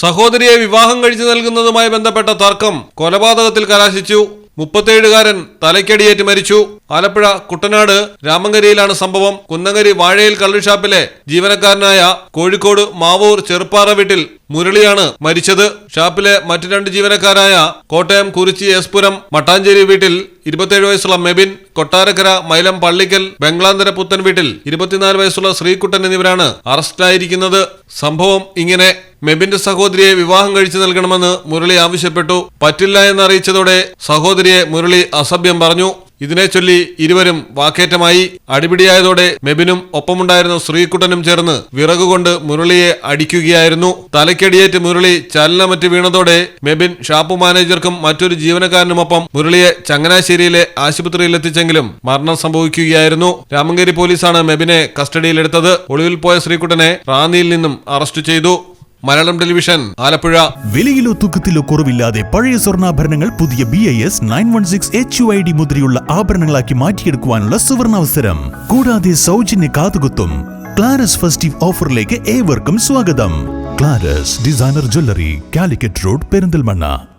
സഹോദരിയെ വിവാഹം കഴിച്ചു നൽകുന്നതുമായി ബന്ധപ്പെട്ട തർക്കം കൊലപാതകത്തിൽ കലാശിച്ചു. മുപ്പത്തേഴുകാരൻ തലയ്ക്കടിയേറ്റ് മരിച്ചു. ആലപ്പുഴ കുട്ടനാട് രാമങ്കരിയിലാണ് സംഭവം. കുന്നങ്കരി വാഴയിൽ കള്ളുഷാപ്പിലെ ജീവനക്കാരനായ കോഴിക്കോട് മാവൂർ ചെറുപ്പാറ വീട്ടിൽ മുരളിയാണ് മരിച്ചത്. ഷാപ്പിലെ മറ്റു രണ്ട് ജീവനക്കാരായ കോട്ടയം കുറിച്ചി എസ്പുരം മട്ടാഞ്ചേരി വീട്ടിൽ ഇരുപത്തിയേഴ് വയസ്സുള്ള മെബിൻ കൊട്ടാരക്കര മൈലം പള്ളിക്കൽ ബംഗ്ലാന്തര പുത്തൻ വീട്ടിൽ ഇരുപത്തിനാല് വയസ്സുള്ള ശ്രീകുട്ടൻ എന്നിവരാണ് അറസ്റ്റിലായിരിക്കുന്നത്. സംഭവം ഇങ്ങനെ. മെബിന്റെ സഹോദരിയെ വിവാഹം കഴിച്ചു നൽകണമെന്ന് മുരളി ആവശ്യപ്പെട്ടു. പറ്റില്ല എന്നറിയിച്ചതോടെ സഹോദരിയെ മുരളി അസഭ്യം പറഞ്ഞു. ഇതിനെ ചൊല്ലി ഇരുവരും വാക്കേറ്റമായി. അടിപിടിയായതോടെ മെബിനും ഒപ്പമുണ്ടായിരുന്ന ശ്രീകുട്ടനും ചേർന്ന് വിറകുകൊണ്ട് മുരളിയെ അടിക്കുകയായിരുന്നു. തലയ്ക്കടിയേറ്റ് മുരളി ചലനമറ്റ് വീണതോടെ മെബിൻ ഷാപ്പ് മാനേജർക്കും മറ്റൊരു ജീവനക്കാരനുമൊപ്പം മുരളിയെ ചങ്ങനാശ്ശേരിയിലെ ആശുപത്രിയിൽ എത്തിച്ചെങ്കിലും മരണം സംഭവിക്കുകയായിരുന്നു. രാമങ്കേരി പോലീസാണ് മെബിനെ കസ്റ്റഡിയിലെടുത്തത്. ഒളിവിൽ പോയ ശ്രീകുട്ടനെ റാന്നിയിൽ നിന്നും അറസ്റ്റ് ചെയ്തു. മലയാളം ടെലിവിഷൻ ആലപ്പുഴ. വിലയിലോ തൂക്കത്തിലോ കുറവില്ലാതെ പഴയ സ്വർണാഭരണങ്ങൾ പുതിയ B I S nine one six H U I D മുദ്രയുള്ള ആഭരണങ്ങളാക്കി മാറ്റിയെടുക്കുവാനുള്ള സുവർണാവസരം. കൂടാതെ സൗജന്യ കാതുകുത്തും ക്ലാരസ് ഫെസ്റ്റീവ് ഓഫറിലേക്ക് ഏവർക്കും സ്വാഗതം. Claras designer jewellery Calicut road Perinthalmanna.